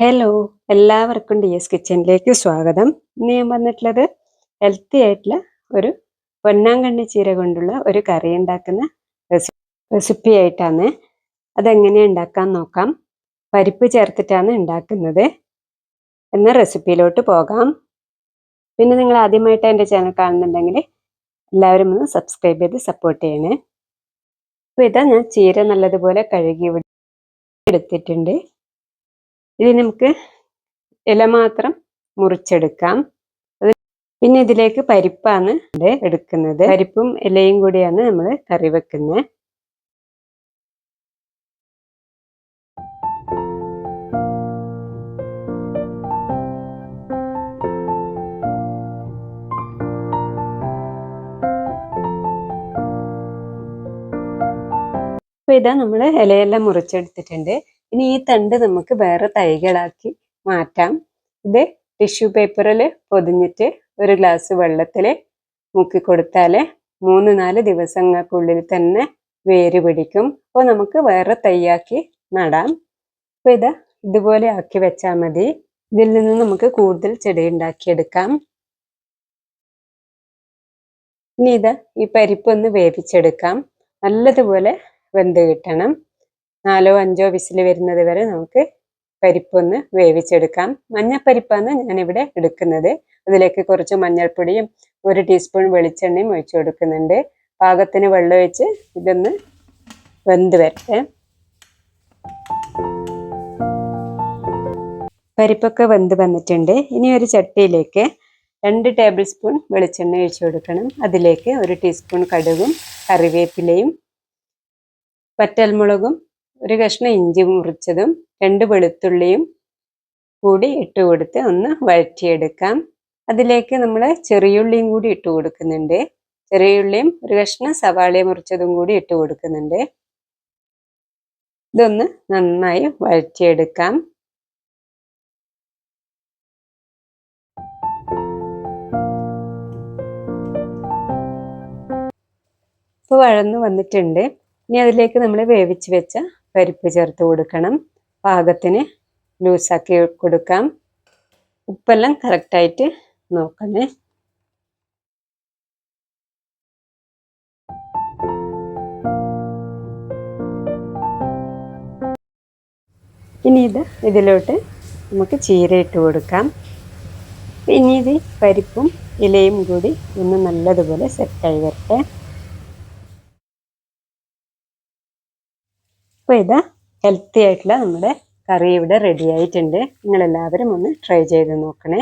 Hello എല്ലാവർക്കും D S കിച്ചണിലേക്ക് സ്വാഗതം. ഇന്ന് ഞാൻ വന്നിട്ടുള്ളത് ഹെൽത്തി ആയിട്ടുള്ള ഒരു പൊന്നാങ്കണ്ണി ചീര കൊണ്ടുള്ള ഒരു കറി ഉണ്ടാക്കുന്ന റെസിപ്പി ആയിട്ടാണ്. അതെങ്ങനെ ഉണ്ടാക്കാൻ നോക്കാം. പരിപ്പ് ചേർത്തിട്ടാണ് ഉണ്ടാക്കുന്നത്. എന്ന റെസിപ്പിയിലോട്ട് പോകാം. പിന്നെ നിങ്ങൾ ആദ്യമായിട്ട് എന്റെ ചാനൽ കാണുന്നുണ്ടെങ്കിൽ എല്ലാവരും ഒന്ന് സബ്സ്ക്രൈബ് ചെയ്ത് സപ്പോർട്ട് ചെയ്യണേ. അപ്പോൾ ഇതാ ഞാൻ ചീര നല്ലതുപോലെ കഴുകി എടുത്തിട്ടുണ്ട്. ഇനി നമുക്ക് ഇല മാത്രം മുറിച്ചെടുക്കാം. പിന്നെ ഇതിലേക്ക് പരിപ്പാണ് എടുക്കുന്നത്. പരിപ്പും ഇലയും കൂടിയാണ് നമ്മൾ കറി വെക്കുന്നത് അപ്പോൾ ഇതാ നമ്മൾ ഇലയെല്ലാം മുറിച്ചെടുത്തിട്ടുണ്ട്. ഇനി ഈ തണ്ട് നമുക്ക് വേറെ തൈകളാക്കി മാറ്റാം. ഇത് ടിഷ്യൂ പേപ്പറിൽ പൊതിഞ്ഞിട്ട് ഒരു ഗ്ലാസ് വെള്ളത്തിൽ മുക്കി കൊടുത്താൽ മൂന്ന് നാല് ദിവസങ്ങൾക്കുള്ളിൽ തന്നെ വേര് പിടിക്കും. അപ്പോൾ നമുക്ക് വേറെ തൈയാക്കി നടാം. അപ്പോൾ ഇത് ഇതുപോലെ ആക്കി വെച്ചാൽ മതി. ഇതിൽ നിന്ന് നമുക്ക് കൂടുതൽ ചെടി ഉണ്ടാക്കിയെടുക്കാം. ഇനി ഇത് ഈ പരിപ്പൊന്ന് വേവിച്ചെടുക്കാം. നല്ലതുപോലെ വെന്ത് കിട്ടണം. നാലോ അഞ്ചോ വിസിൽ വരുന്നത് വരെ നമുക്ക് പരിപ്പൊന്ന് വേവിച്ചെടുക്കാം. മഞ്ഞപ്പരിപ്പാണ് ഞാനിവിടെ എടുക്കുന്നത്. അതിലേക്ക് കുറച്ച് മഞ്ഞൾപ്പൊടിയും ഒരു ടീസ്പൂൺ വെളിച്ചെണ്ണയും ഒഴിച്ചു കൊടുക്കുന്നുണ്ട്. പാകത്തിന് വെള്ളം ഒഴിച്ച് ഇതൊന്ന് വെന്ത് വരട്ടെ. പരിപ്പൊക്കെ വെന്ത് വന്നിട്ടുണ്ട്. ഇനി ഒരു ചട്ടിയിലേക്ക് രണ്ട് ടേബിൾ സ്പൂൺ വെളിച്ചെണ്ണ ഒഴിച്ചു കൊടുക്കണം. അതിലേക്ക് ഒരു ടീസ്പൂൺ കടുകും കറിവേപ്പിലയും പറ്റൽമുളകും ഒരു കഷ്ണം ഇഞ്ചി മുറിച്ചതും രണ്ട് വെളുത്തുള്ളിയും കൂടി ഇട്ട് കൊടുത്ത് ഒന്ന് വഴറ്റിയെടുക്കാം. അതിലേക്ക് നമ്മൾ ചെറിയുള്ളിയും കൂടി ഇട്ട് കൊടുക്കുന്നുണ്ട്. ചെറിയുള്ളിയും ഒരു കഷ്ണം സവാളയും മുറിച്ചതും കൂടി ഇട്ട് കൊടുക്കുന്നുണ്ട്. ഇതൊന്ന് നന്നായി വഴറ്റിയെടുക്കാം. ഇപ്പോൾ വഴന്നു വന്നിട്ടുണ്ട്. ഇനി അതിലേക്ക് നമ്മൾ വേവിച്ച് വെച്ച പരിപ്പ് ചേർത്ത് കൊടുക്കണം. പാകത്തിന് ലൂസാക്കി കൊടുക്കാം. ഉപ്പെല്ലാം കറക്റ്റായിട്ട് നോക്കണേ. ഇനി ഇത് ഇതിലോട്ട് നമുക്ക് ചീര ഇട്ട് കൊടുക്കാം. ഇനി ഇത് പരിപ്പും ഇലയും കൂടി ഒന്ന് നല്ലതുപോലെ സെറ്റായി വരട്ടെ. അപ്പോൾ ഇത് ഹെൽത്തി ആയിട്ടുള്ള നമ്മുടെ കറി ഇവിടെ റെഡി ആയിട്ടുണ്ട്. നിങ്ങളെല്ലാവരും ഒന്ന് ട്രൈ ചെയ്ത് നോക്കണേ.